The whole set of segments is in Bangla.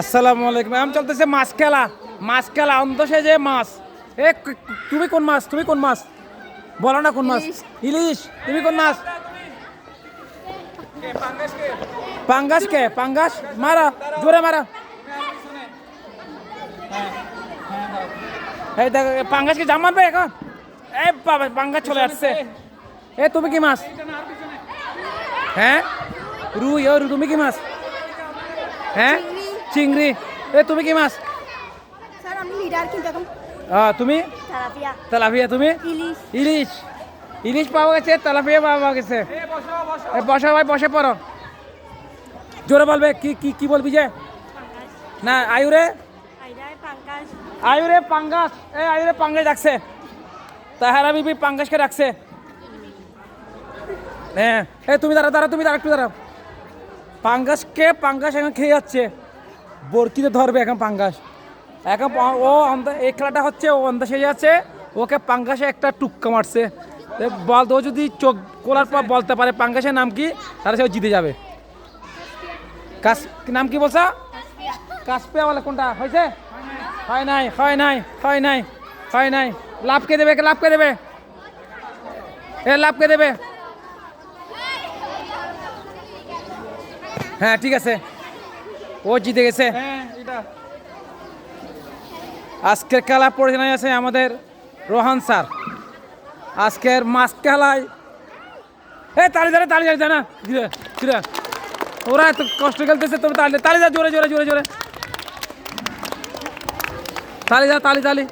আসসালামু আলাইকুম। আম চলতেছে মাছ খেলা। মাছ খেলা অন্তসে যে মাছ। এ তুমি কোন মাছ? তুমি কোন মাছ? বলো না কোন মাছ? ইলিশ। তুমি কোন মাছ? পাঙ্গাস কে? পাঙ্গাস? মারা জোরে মারা। এই দেখ পাঙ্গাস কি জাম মারবে এখন? এই বাবা পাঙ্গাস চলে আসছে। এ তুমি কি মাছ? হ্যাঁ? রুই ও রু- তুমি কি মাছ? হ্যাঁ? চিংড়ি। এ তুমি কি মাছ? স্যার আমি লিডার কিন্তু এখন আহ, তুমি? তেলাপিয়া। তেলাপিয়া তুমি? ইলিশ। ইলিশ। ইলিশ পাওয়া গেছে তেলাপিয়া পাওয়া গেছে। এ, বসো ভাই বসে পড়ো। জোরে বলবে কি কি কি বলবি যে? না আয়ুরে? আয়ুরে পাঙ্গাস। এ আয়ুরে পাঙ্গাস রাখছে তাহারা বিবি পাঙ্গাসকে রাখছে হ্যাঁ। এ তুমি দাঁড়া দাঁড়া তুমি দাঁড়া একটু দাঁড়াও। পাঙ্গাসকে পাঙ্গাস এখন খেয়ে যাচ্ছে? বরকিতে ধরবে এখন পাঙ্গাস। এখন ও এই খেলাটা হচ্ছে, ও অন্ধ সেজে যাচ্ছে, ওকে পাঙ্গাসে একটা টুক্কা মারছে। বল, ও যদি চোখ কোলার পর বলতে পারে পাঙ্গাসের নাম কি, তাহলে সে জিতে যাবে। কাস নাম কি বলছা? কাসপিয়া বলে কোনটা? হয়েছে? হয় নাই হয় নাই হয় নাই হয় নাই। লাভ কে দেবে, কে লাভ কে দেবে? এ, লাভ কে দেবে? হ্যাঁ ঠিক আছে। ও জিতে গেছে। আজকের খেলা পরিচালনায় আছে আমাদের রোহান স্যার। আজকের মাছ খেলায় এ তালি ধরে তালি ধরে না ধীরে ধীরে। ওরা এত কষ্ট খেলতেছে তবে তালি তালি যা জোরে জোরে জোরে জোরে। তালি যা তালি তালি।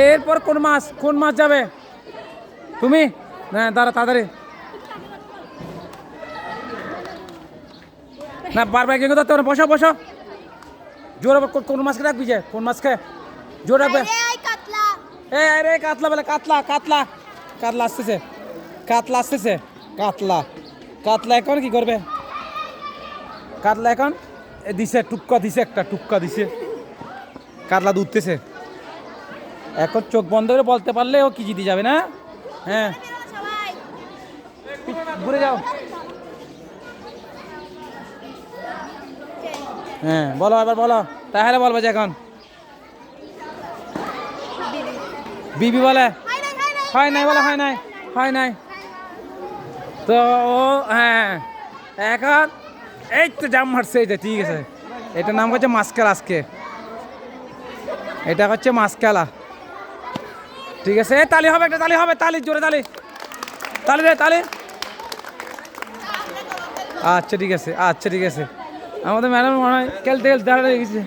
এরপর কোন মাছ কোন মাছ যাবে? তুমি? না দাঁড়া তাড়াতাড়ি। না বারবার কেন ধরতে হবে বসো বসো। জোরে কোন মাছকে রাখবি যে? কোন মাছকে? জোরে রাখবে এ আরে কাতলা বলে কাতলা কাতলা। কাতলা আসতেছে। কাতলা আসতেছে। কাতলা। কাতলা এখন কি করবে? কাতলা এখন? এ দিছে টুক্কা দিছে একটা টুক্কা দিছে। কাতলা দুধতেছে। এখন চোখ বন্ধ করে বলতে পারলে ও কি জিতে যাবে না? হ্যাঁ। ঘুরে যাও। হ্যাঁ বলো এবার বলো। তাহলে বলব যে এখন। বিবি বলে, হয় নাই বলে, হয় নাই হয় নাই। তো ও হ্যাঁ এখন, এই তো জাম মারছে এইটা ঠিক আছে। এটার নাম হচ্ছে মাছ খেলা আজকে। এটা হচ্ছে মাছ খেলা ঠিক আছে তালি হবে, একটা তালি হবে, তালি, জোরে তালি। তালি রে তালি। আচ্ছা ঠিক আছে আচ্ছা ঠিক আছে। আমাদের ম্যাডাম মনে হয় খেলতে খেলতে দাঁড়িয়ে গেছে।